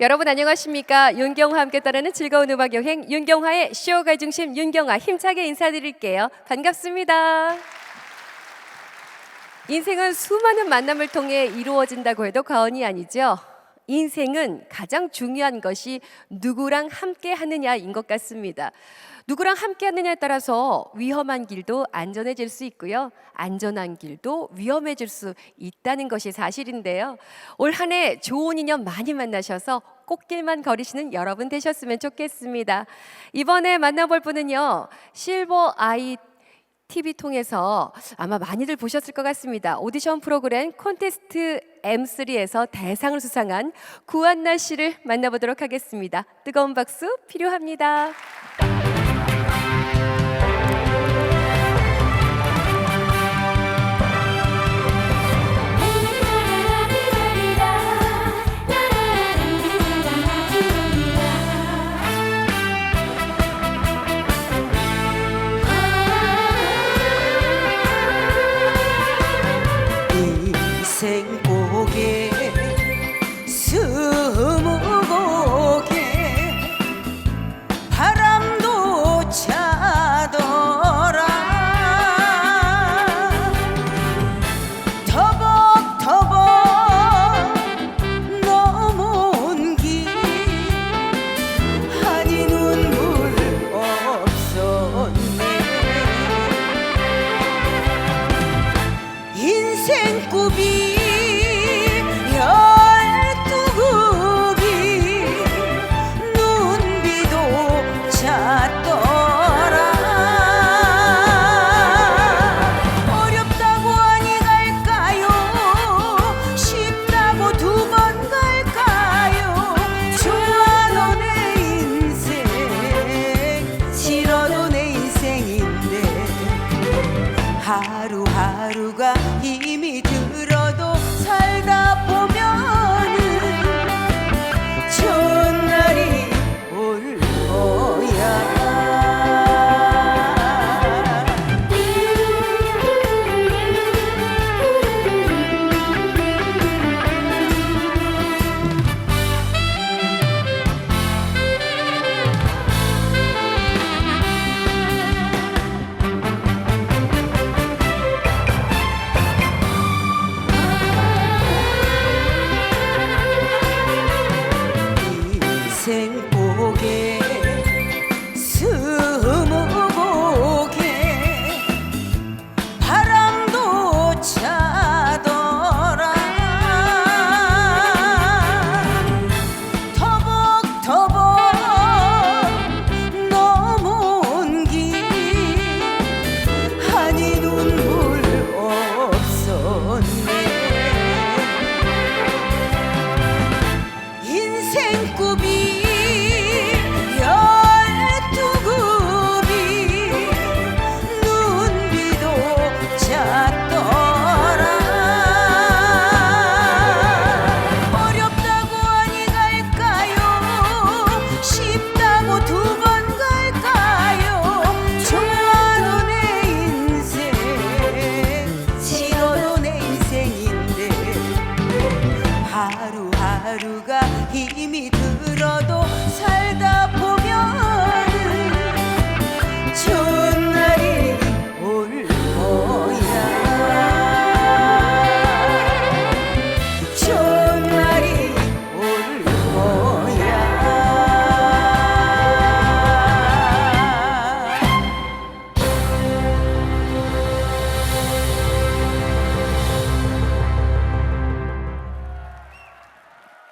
여러분 안녕하십니까? 윤경화 함께 따르는 즐거운 음악 여행 윤경화의 쇼가 중심 윤경화 힘차게 인사드릴게요. 반갑습니다. 인생은 수많은 만남을 통해 이루어진다고 해도 과언이 아니죠. 인생은 가장 중요한 것이 누구랑 함께 하느냐인 것 같습니다. 누구랑 함께 하느냐에 따라서 위험한 길도 안전해질 수 있고요. 안전한 길도 위험해질 수 있다는 것이 사실인데요. 올 한 해 좋은 인연 많이 만나셔서 꽃길만 걸으시는 여러분 되셨으면 좋겠습니다. 이번에 만나볼 분은요. 실버 아이 TV 통해서 아마 많이들 보셨을 것 같습니다. 오디션 프로그램 콘테스트 M3에서 대상을 수상한 구한나 씨를 만나보도록 하겠습니다. 뜨거운 박수 필요합니다. 고개 스무 고개. 바람도 차더라. 터벅터벅 넘어온 길 한이 눈물 없었네. 인생굽이 하루하루가 힘이 들 인생 하루하루가 힘이 들어도 살